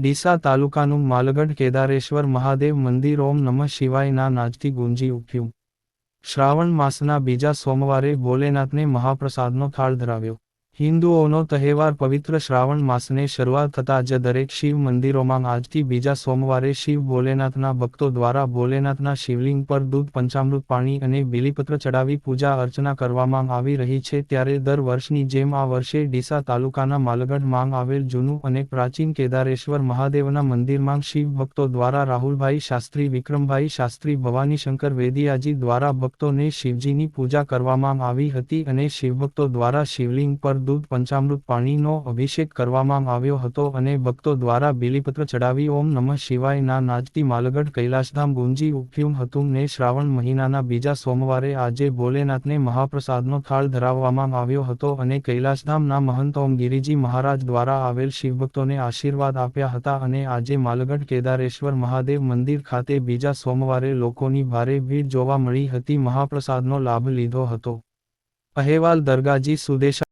ડીસા તાલુકાનું માલગઢ કેદારેશ્વર મહાદેવ મંદિર ઓમ નમઃ શિવાયના નાદથી ગુંજી ઉઠ્યું. શ્રાવણ માસના બીજા સોમવારે ભોલેનાથને મહાપ્રસાદનો થાળ ધરાવ્યો. હિન્દુઓનો તહેવાર પવિત્ર શ્રાવણ માસને શરૂઆત થતાં જ દરેક શિવ મંદિરોમાં આજથી બીજા સોમવારે શિવ ભોલેનાથના ભક્તો દ્વારા ભોલેનાથના શિવલિંગ પર દૂધ, પંચામૃત, પાણી અને બીલીપત્ર ચડાવી પૂજા અર્ચના કરવામાં આવી રહી છે. ત્યારે દર વર્ષની જેમ આ વર્ષે ડીસા તાલુકાના માલગઢ માંગ આવેલ જૂનું અને પ્રાચીન કેદારેશ્વર મહાદેવના મંદિરમાં શિવ ભક્તો દ્વારા રાહુલભાઈ શાસ્ત્રી, વિક્રમભાઈ શાસ્ત્રી, ભવાની શંકર વેદિયાજી દ્વારા ભક્તોને શિવજીની પૂજા કરવામાં આવી હતી અને શિવભક્તો દ્વારા શિવલિંગ પર દૂધ પંચામૃત પાણીનો અભિષેક કરવામાં આવ્યો હતો અને ભક્તો દ્વારા બિલીપત્ર ચડાવી ઓમ નમઃ શિવાયના નાજતી માલગઢ કૈલાસધામ ગુંજી ઉઠ્યું હતું ને શ્રાવણ મહિનાના બીજા સોમવારે આજે ભોલેનાથને મહાપ્રસાદનો થાળ ધરાવવામાં આવ્યો હતો અને કૈલાસધામના મહંત ઓમ ગિરિજી મહારાજ દ્વારા આવેલ શિવભક્તોને આશીર્વાદ આપ્યા હતા અને આજે માલગઢ કેદારેશ્વર મહાદેવ મંદિર ખાતે બીજા સોમવારે લોકોની ભારે ભીડ જોવા મળી હતી. મહાપ્રસાદનો લાભ લીધો હતો. અહેવાલ દરગાજી સુદેશા